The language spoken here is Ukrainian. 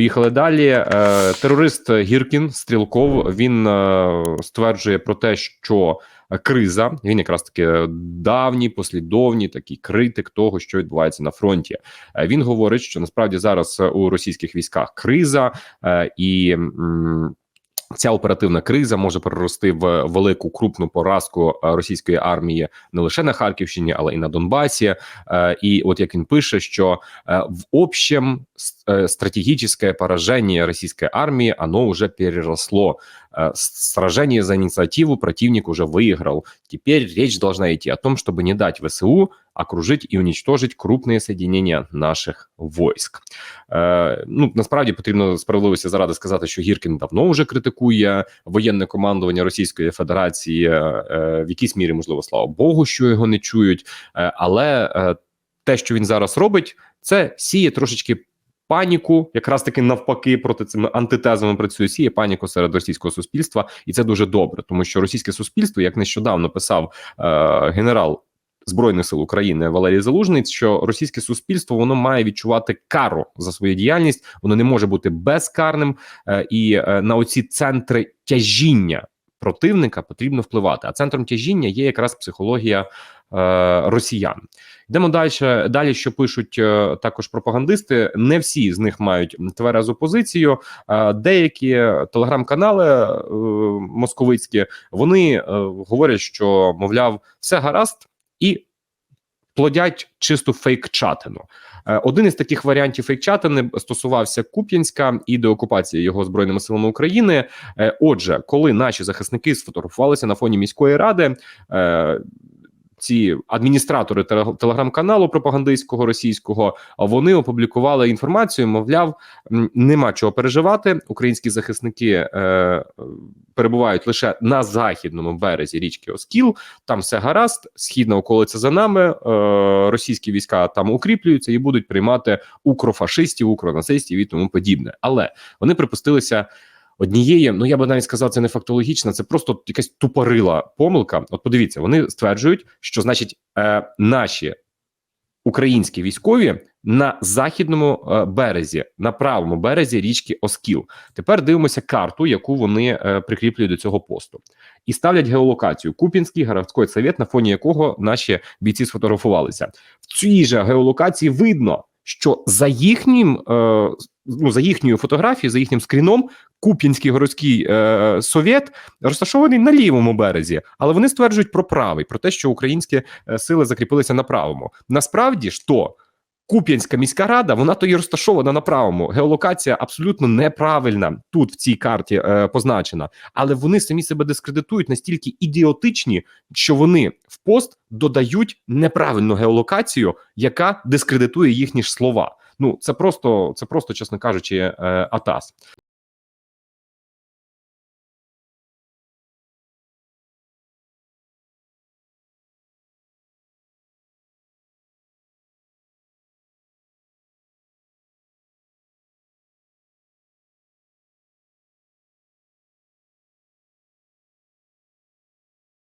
Поїхали далі. Е, Терорист Гіркін Стрілков він е, стверджує про те, що криза він якраз таки давній, послідовній такий критик того, що відбувається на фронті. Е, Він говорить, що насправді зараз у російських військах криза і. Ця оперативна криза може перерости в велику крупну поразку е, російської армії не лише на Харківщині, але і на Донбасі. Е, І от як він пише, що е, в общем стратегічне пораження російської армії оно вже переросло. Э, с- Сражение за инициативу противник уже выиграл. Теперь речь должна идти о том, чтобы не дать ВСУ окружить и уничтожить крупные соединения наших войск. Е, ну насправді потрібно справедливості заради сказати, що Гіркін давно вже критикує воєнне командування Російської Федерації. Е, в якійсь мірі, можливо, слава Богу, що його не чують. Е, але е, те, що він зараз робить, це сіє трошечки. Паніку, якраз таки навпаки, проти цими антитезами працює сіє паніку серед російського суспільства, і це дуже добре, тому що російське суспільство, як нещодавно писав е, генерал збройних сил України Валерій Залужний, що російське суспільство воно має відчувати кару за свою діяльність, воно не може бути безкарним, е, і е, на оці центри тяжіння противника потрібно впливати. А центром тяжіння є якраз психологія росіян. Йдемо далі. Далі, що пишуть е, також пропагандисти, не всі з них мають тверезу позицію. Е, деякі телеграм-канали е, московицькі вони е, говорять, що мовляв, все гаразд і плодять чисту фейк-чатину. Е, Один із таких варіантів фейк-чатини стосувався Куп'янська і деокупації його збройними силами України. Е, Отже, коли наші захисники сфотографувалися на фоні міської ради. Ці адміністратори теле- телеграм-каналу пропагандистського російського вони опублікували інформацію. Мовляв, нема чого переживати. Українські захисники е, перебувають лише на західному березі річки Оскіл. Там все гаразд. Східна околиця за нами. Е, російські війська там укріплюються і будуть приймати укрофашистів, укронацистів і тому подібне. Але вони припустилися. Однієї, ну я би навіть сказав, це не фактологічна, це просто якась тупорила помилка. От подивіться, вони стверджують, що значить е, наші українські військові на західному е, березі, на правому березі річки Оскіл. Тепер дивимося карту, яку вони е, прикріплюють до цього посту, і ставлять геолокацію Купінський городський совет, на фоні якого наші бійці сфотографувалися. В цій же геолокації видно, що за їхнім е, ну за їхньою фотографією, за їхнім скріном, Куп'янський городський е, совєт розташований на лівому березі, але вони стверджують про правий, про те, що українські е, сили закріпилися на правому. Насправді ж то Куп'янська міська рада, вона то і розташована на правому. Геолокація абсолютно неправильна тут в цій карті е, позначена, але вони самі себе дискредитують настільки ідіотичні, що вони в пост додають неправильну геолокацію, яка дискредитує їхні ж слова. Ну це просто, це просто, чесно кажучи, е, атас.